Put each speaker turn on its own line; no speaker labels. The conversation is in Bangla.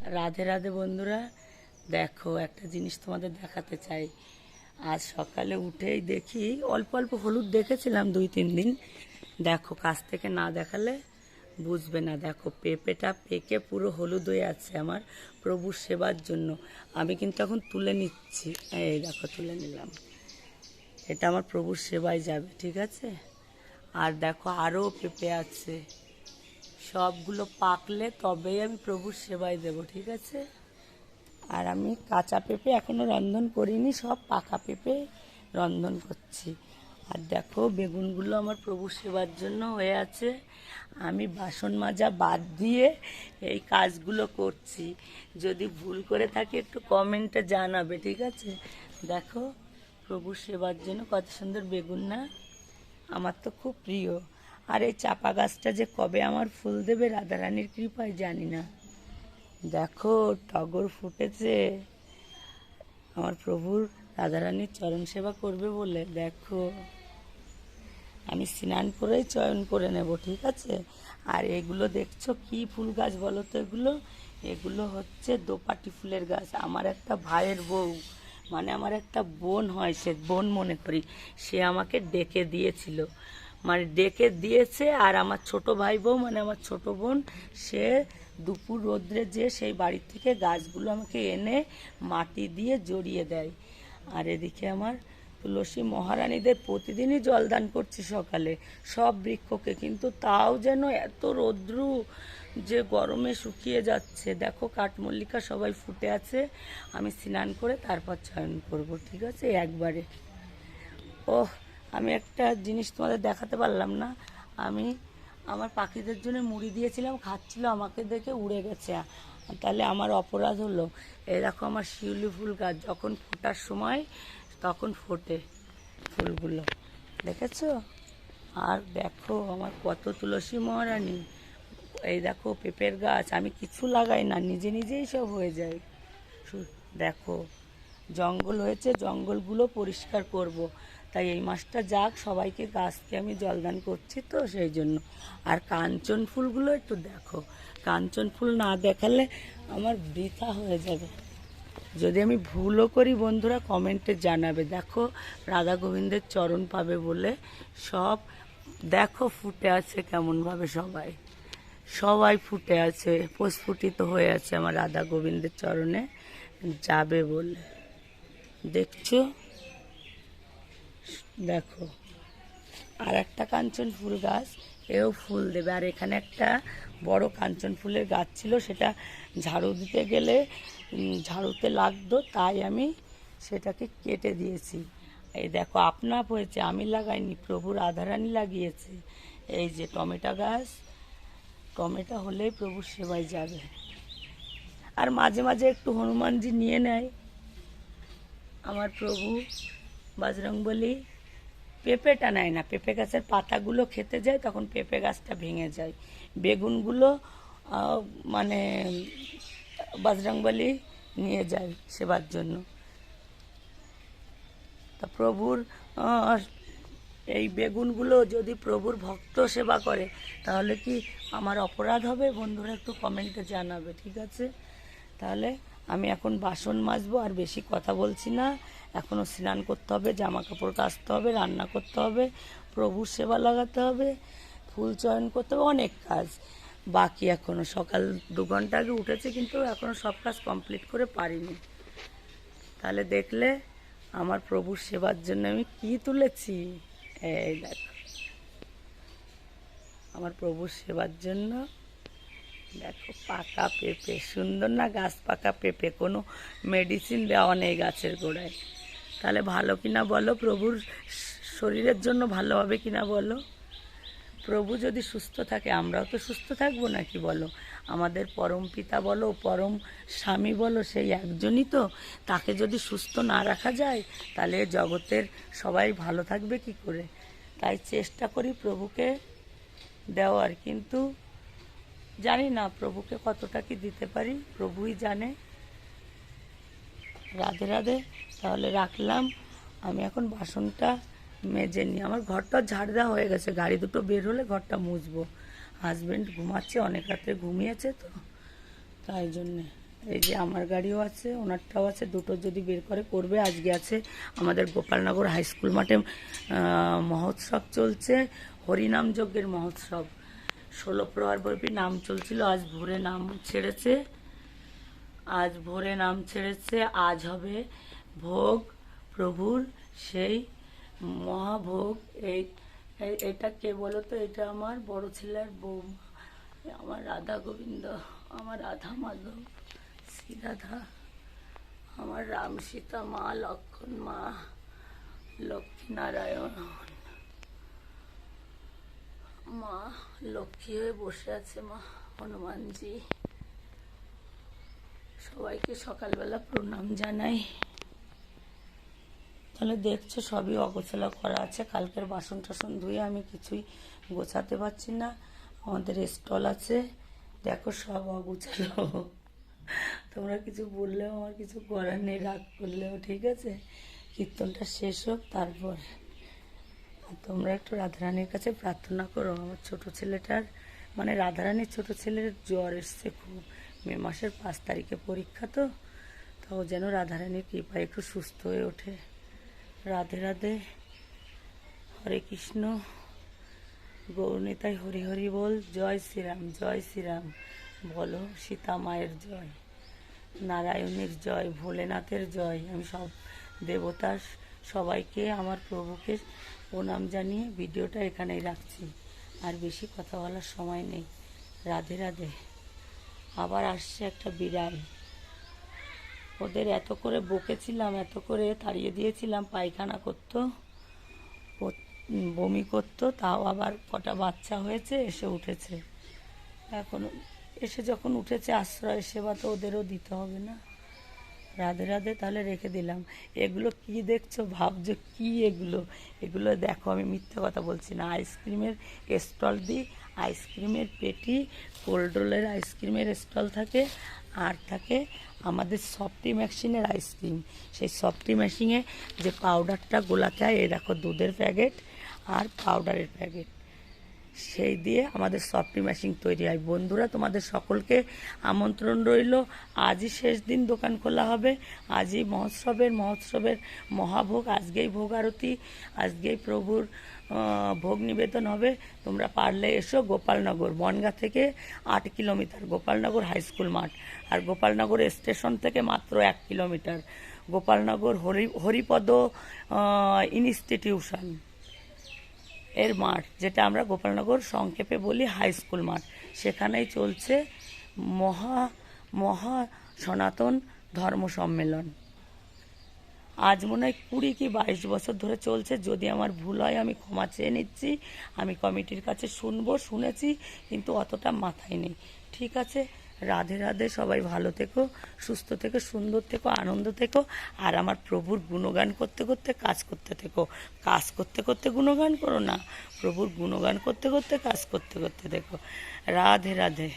রাধে রাধে বন্ধুরা, দেখো একটা জিনিস তোমাদের দেখাতে চাই। আজ সকালে উঠেই দেখি, অল্প অল্প হলুদ দেখেছিলাম দুই তিন দিন। দেখো, কাছ থেকে না দেখালে বুঝবে না। দেখো, পেঁপেটা পেকে পুরো হলুদ হয়ে আছে আমার প্রভুর সেবার জন্য। আমি কিন্তু এখন তুলে নিচ্ছি। এই দেখো, তুলে নিলাম। এটা আমার প্রভুর সেবায় যাবে, ঠিক আছে? আর দেখো, আরও পেঁপে আছে। সবগুলো পাকলে তবেই আমি প্রভুর সেবায় দেব, ঠিক আছে? আর আমি কাঁচা পেঁপে এখনও রন্ধন করিনি, সব পাকা পেঁপে রন্ধন করছি। আর দেখো, বেগুনগুলো আমার প্রভুর সেবার জন্য হয়ে আছে। আমি বাসন মাজা বাদ দিয়ে এই কাজগুলো করছি। যদি ভুল করে থাকি, একটু কমেন্টে জানাবে, ঠিক আছে? দেখো, প্রভুর সেবার জন্য কত সুন্দর বেগুন না? আমার তো খুব প্রিয়। আর এই চাপা গাছটা যে কবে আমার ফুল দেবে রাধারানীর কৃপায় জানি না। দেখো, টগর ফুটেছে। আমার প্রভুর রাধারানীর চরণ সেবা করবে বলে, দেখো। আমি স্নান করেই চয়ন করে নেব, ঠিক আছে? আর এগুলো দেখছ কি ফুল গাছ বলো তো এগুলো? এগুলো হচ্ছে দোপাটি ফুলের গাছ। আমার একটা ভাইয়ের বউ মানে আমার একটা বোন হয়, সে বোন মনে করি, সে আমাকে ডেকে দিয়েছিল। মানে ডেকে দিয়েছে আর আমার ছোট ভাই বউ মানে আমার ছোট বোন, সে দুপুর রোদ্রে যে সেই বাড়ির থেকে গাছগুলো আমাকে এনে মাটি দিয়ে জড়িয়ে দেয়। আর এদিকে আমার তুলসী মহারানীদের প্রতিদিনই জলদান করছি সকালে, সব বৃক্ষকে। কিন্তু তাও যেন এত রৌদ্রু যে গরমে শুকিয়ে যাচ্ছে। দেখো, কাঠমল্লিকা সবাই ফুটে আছে। আমি স্নান করে তারপর চয়ন করব, ঠিক আছে? একবারে। ওহ আমি একটা জিনিস তোমাদের দেখাতে পারলাম না। আমি আমার পাখিদের জন্য মুড়ি দিয়েছিলাম, খাচ্ছিল, আমাকে দেখে উড়ে গেছে। তাহলে আমার অপরাধ হলো। এই দেখো আমার শিউলি ফুল গাছ, যখন ফোটার সময় তখন ফোটে ফুলগুলো। দেখেছ? আর দেখো আমার কত তুলসী মহারানী। এই দেখো পেঁপের গাছ, আমি কিছু লাগাই না, নিজে নিজেই সব হয়ে যায়। দেখো, জঙ্গল হয়েছে, জঙ্গলগুলো পরিষ্কার করব। তাই এই মাসটা যাক, সবাইকে গাছকে আমি জলদান করছি তো সেই জন্য। আর কাঞ্চন ফুলগুলো একটু দেখো। কাঞ্চন ফুল না দেখালে আমার বৃথা হয়ে যাবে। যদি আমি ভুলও করি, বন্ধুরা কমেন্টে জানাবে। দেখো, রাধা গোবিন্দের চরণ পাবে বলে সব দেখো ফুটে আছে কেমনভাবে সবাই। সবাই ফুটে আছে, প্রস্ফুটিত হয়ে আছে আমার রাধা গোবিন্দের চরণে যাবে বলে। দেখছ? দেখো। আর একটা কাঞ্চন ফুল গাছ, এও ফুল দেবে। আর এখানে একটা বড় কাঞ্চন ফুলের গাছ ছিল, সেটা ঝাড়ু দিতে গেলে ঝাড়ুতে লাগতো, তাই আমি সেটাকে কেটে দিয়েছি। এই দেখো আপনাপ হয়েছে, আমি লাগাইনি, প্রভু রাধারানী লাগিয়েছে। এই যে টমেটো গাছ, টমেটো হলেই প্রভুর সেবায় যাবে। আর মাঝে মাঝে একটু হনুমানজি নিয়ে নেয়। আমার প্রভু বজরং বলি পেঁপেটা নেয় না। পেঁপে গাছের পাতাগুলো খেতে যায়, তখন পেঁপে গাছটা ভেঙে যায়। বেগুনগুলো মানে বজরংবলী নিয়ে যায় সেবার জন্য। তা প্রভুর এই বেগুনগুলো যদি প্রভুর ভক্ত সেবা করে, তাহলে কি আমার অপরাধ হবে? বন্ধুরা একটু কমেন্টে জানাবে, ঠিক আছে? তাহলে আমি এখন বাসন মাজবো, আর বেশি কথা বলছি না। এখনও স্নান করতে হবে জামা কাপড় কাচতে হবে, রান্না করতে হবে, প্রভুর সেবা লাগাতে হবে, ফুল চয়ন করতে হবে, অনেক কাজ। বাকি এখনও সকাল দু ঘণ্টা আগে উঠেছে, কিন্তু এখনও সব কাজ কমপ্লিট করে পারিনি। তাহলে দেখলে আমার প্রভুর সেবার জন্য আমি কি তুলেছি? এই দেখো। আমার প্রভুর সেবার জন্য দেখো, পাকা পেঁপে, সুন্দর না গাছ পাকা পেঁপে? কোনো মেডিসিন দেওয়া নেই গাছের গোড়ায়। তাহলে ভালো কিনা বলো? প্রভুর শরীরের জন্য ভালো হবে কিনা বলো? প্রভু যদি সুস্থ থাকে, আমরাও তো সুস্থ থাকব নাকি বলো? আমাদের পরম পিতা বলো, পরম স্বামী বলো, সেই একজনই তো। তাকে যদি সুস্থ না রাখা যায়, তাহলে জগতের সবাই ভালো থাকবে কি করে? তাই চেষ্টা করি প্রভুকে দেওয়ার, কিন্তু জানি না, প্রভুকে কতটা কি দিতে পারি, প্রভুই জানে। রাধে রাধে, তাহলে রাখলাম। আমি এখন বাসনটা মেজে নিই। আমার ঘরটা ঝাড় দেওয়া হয়ে গেছে। গাড়ি দুটো বের হলে ঘরটা মুছবো। হাজব্যান্ড ঘুমাচ্ছে, অনেক রাত্রে ঘুমিয়েছে তো। তাই জন্যে। এই যে আমার গাড়িও আছে, ওনারটাও আছে। দুটো যদি বের করে, করবে। আজকে আছে আমাদের গোপালনগর হাই স্কুল মাঠে মহোৎসব চলছে। হরিনাম যজ্ঞের মহোৎসব। ষোলো প্রহার প্রহরব্যাপী নাম চলছিল? আজ ভোরে নাম ছেড়েছে। আজ ভোরে নাম ছেড়েছে। আজ হবে ভোগ প্রভুর সেই মহাভোগ। এই এটা কে বলো তো? এটা আমার বড় ছেলের বৌমা। আমার রাধা গোবিন্দ, আমার রাধা মাধব, শ্রী রাধা, আমার রাম সীতা, মা লক্ষণ মা লক্ষ্মী নারায়ণ। মা লক্ষ্মী হয়ে বসে আছে মা, হনুমানজি। সবাইকে সকালবেলা প্রণাম জানাই। তাহলে দেখছ সবই অগোছালো করা আছে, কালকের বাসন টাসন ধুয়ে আমি কিছুই গোছাতে পারছি না। আমাদের স্টল আছে, দেখো সব অগোছালো। তোমরা কিছু বললেও আমার কিছু করার নেই, রাগ করলেও, ঠিক আছে? কীর্তনটা শেষ হোক, তারপর। তোমরা একটু রাধারানীর কাছে প্রার্থনা করো। আমার ছোট ছেলেটার মানে রাধারানীর ছোট ছেলের জ্বর এসছে খুব। মে মাসের পাঁচ তারিখে পরীক্ষা তো তো ও যেন রাধারানীর কৃপায় একটু সুস্থ হয়ে ওঠে। রাধে রাধে, হরে কৃষ্ণ। গৌরনীতাই হরি হরি বল, জয় শ্রীরাম জয় শ্রীরাম। বলো সীতা মায়ের জয়, নারায়ণের জয়, ভোলেনাথের জয়। আমি সব দেবতার, সবাইকে, আমার প্রভুকে প্রণাম জানিয়ে ভিডিওটা এখানেই রাখছি। আর বেশি কথা বলার সময় নেই। রাধে রাধে। আবার আসছে একটা বিড়াল। ওদের এত করে বকেছিলাম, এত করে তাড়িয়ে দিয়েছিলাম, পায়খানা করতো বমি করতো, তাও আবার কটা বাচ্চা হয়েছে, এসে উঠেছে। এখন এসে যখন উঠেছে, আশ্রয় সেবা তো ওদেরও দিতে হবে না। রাধে রাধে তাহলে রেখে দিলাম। এগুলো কি দেখছ? ভাবছ কি এগুলো? এগুলো দেখো, আমি মিথ্যে কথা বলছি না। আইসক্রিমের স্টল দিই। আইসক্রিমের পেটি কোল্ড রোলের আইসক্রিমের স্টল থাকে। আর থাকে আমাদের সফটি মেশিনের আইসক্রিম সেই সফটি মেশিনে যে পাউডারটা গোলাতে হয় এই দেখো দুধের প্যাকেট আর পাউডারের প্যাকেট সেই দিয়ে আমাদের সফটি মেশিন তৈরি হয়। বন্ধুরা, তোমাদের সকলকে আমন্ত্রণ রইল। আজই শেষ দিন, দোকান খোলা হবে। আজই মহোৎসবের মহোৎসবের মহাভোগ, আজকেই ভোগ আরতি, আজকেই প্রভুর ভোগ নিবেদন হবে। তোমরা পারলে এসো গোপালনগর, বনগা থেকে আট কিলোমিটার, গোপালনগর হাই স্কুল মাঠ। আর গোপালনগর স্টেশন থেকে মাত্র এক কিলোমিটার। গোপালনগর হরি, হরিপদ ইনস্টিটিউশন এর মাঠ, যেটা আমরা গোপালনগর সংক্ষেপে বলি হাই স্কুল মাঠ। সেখানেই চলছে মহা মহা সনাতন ধর্ম সম্মেলন। আজ মনে হয় কুড়ি কি বাইশ বছর ধরে চলছে। যদি আমার ভুল হয়, আমি ক্ষমা চেয়ে নিচ্ছি, আমি কমিটির কাছে শুনব, শুনেছি, কিন্তু অতটা মাথায় নেই। ঠিক আছে? রাধে রাধে, সবাই ভালো থেকো, সুস্থ থেকো, সুন্দর থেকো, আনন্দ থেকো, আর আমার প্রভুর গুণগান করতে করতে, কাজ করতে থেকো। কাজ করতে করতে গুণগান করো না, প্রভুর গুণগান করতে করতে, কাজ করতে করতে দেখো। রাধে রাধে।